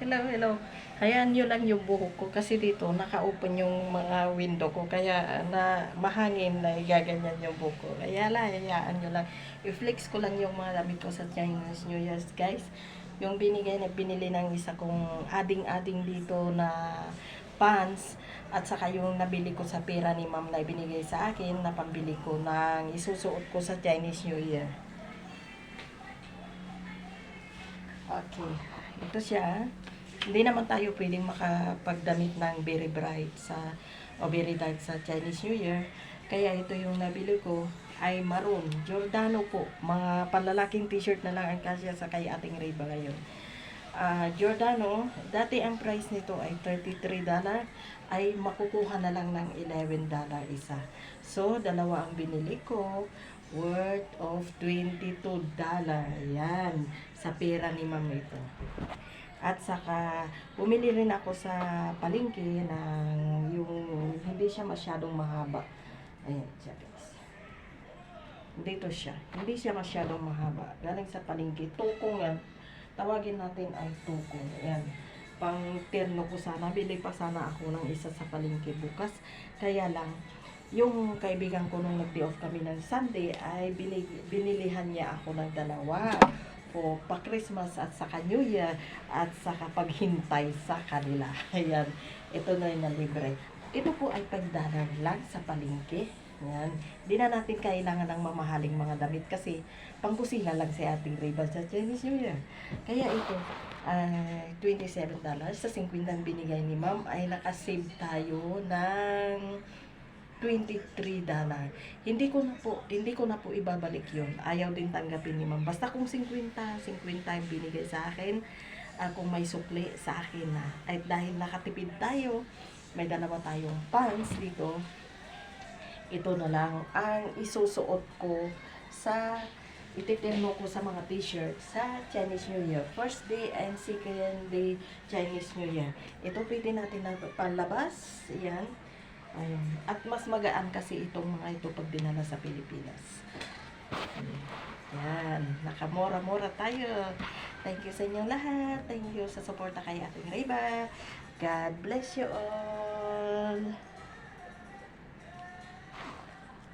Hello, hello. Hayaan nyo lang yung buhok ko kasi dito naka-open yung mga window ko kaya na mahangin na igaganyan yung buhok ko. Kaya la, hayaan nyo lang. I-flex ko lang yung mga damit ko sa Chinese New Year's guys. Yung binigay na binili ng isa kong ading-ading dito na pants at saka yung nabili ko sa pera ni ma'am na binigay sa akin na pambili ko ng isusuot ko sa Chinese New Year. Okay. Ito siya. Hindi naman tayo pwedeng makapagdamit ng very bright sa o very dark sa Chinese New Year. Kaya ito yung nabili ko ay maroon. Giordano po. Mga panlalaking t-shirt na lang ang kasya sa kay ating Reba ngayon. Ah, Giordano, dati ang price nito ay $33 ay makukuha na lang ng $11 isa. So, dalawa ang binili ko worth of $22. Yan. Sa pera ni ma'am ito. At saka, bumili rin ako sa palengke ng yung hindi siya masyadong mahaba. Ayan siya guys. Dito siya. Hindi siya masyadong mahaba. Galing sa palengke. Tukong yan. Tawagin natin ay tukong. Ayan. Pang terno ko sana. Bili pa sana ako ng isa sa palengke bukas. Kaya lang, yung kaibigan ko nung nag-day off kami ng Sunday ay binili, binilihan niya ako ng dalawa po pa Christmas at saka New Year at saka paghintay sa kanila. Ayan, ito na yung libre. Ito po ay pagdalan lang sa palengke. Yan. Di na natin kailangan ng mamahaling mga damit kasi pangkusina lang si ating ribbon sa Chinese New Year. Kaya ito, ay $27 sa 50 ang binigay ni ma'am ay nakasave tayo ng $23 Hindi ko na po, hindi ko na po ibabalik 'yon. Ayaw din tanggapin ni ma'am. Basta kung 50, 50 ang binigay sa akin, ah, kung may sukli sa akin na. At dahil nakatipid tayo, may dalawa tayong pants dito. Ito na lang ang isusuot ko sa ititerno ko sa mga t-shirt sa Chinese New Year. First day and second day Chinese New Year. Ito pwede natin na panlabas. Yan. Ayun. At mas magaan kasi itong mga ito pag dinala sa Pilipinas. Yan. Nakamora-mora tayo. Thank you sa inyong lahat. Thank you sa suporta kay ating Reba. God bless you all.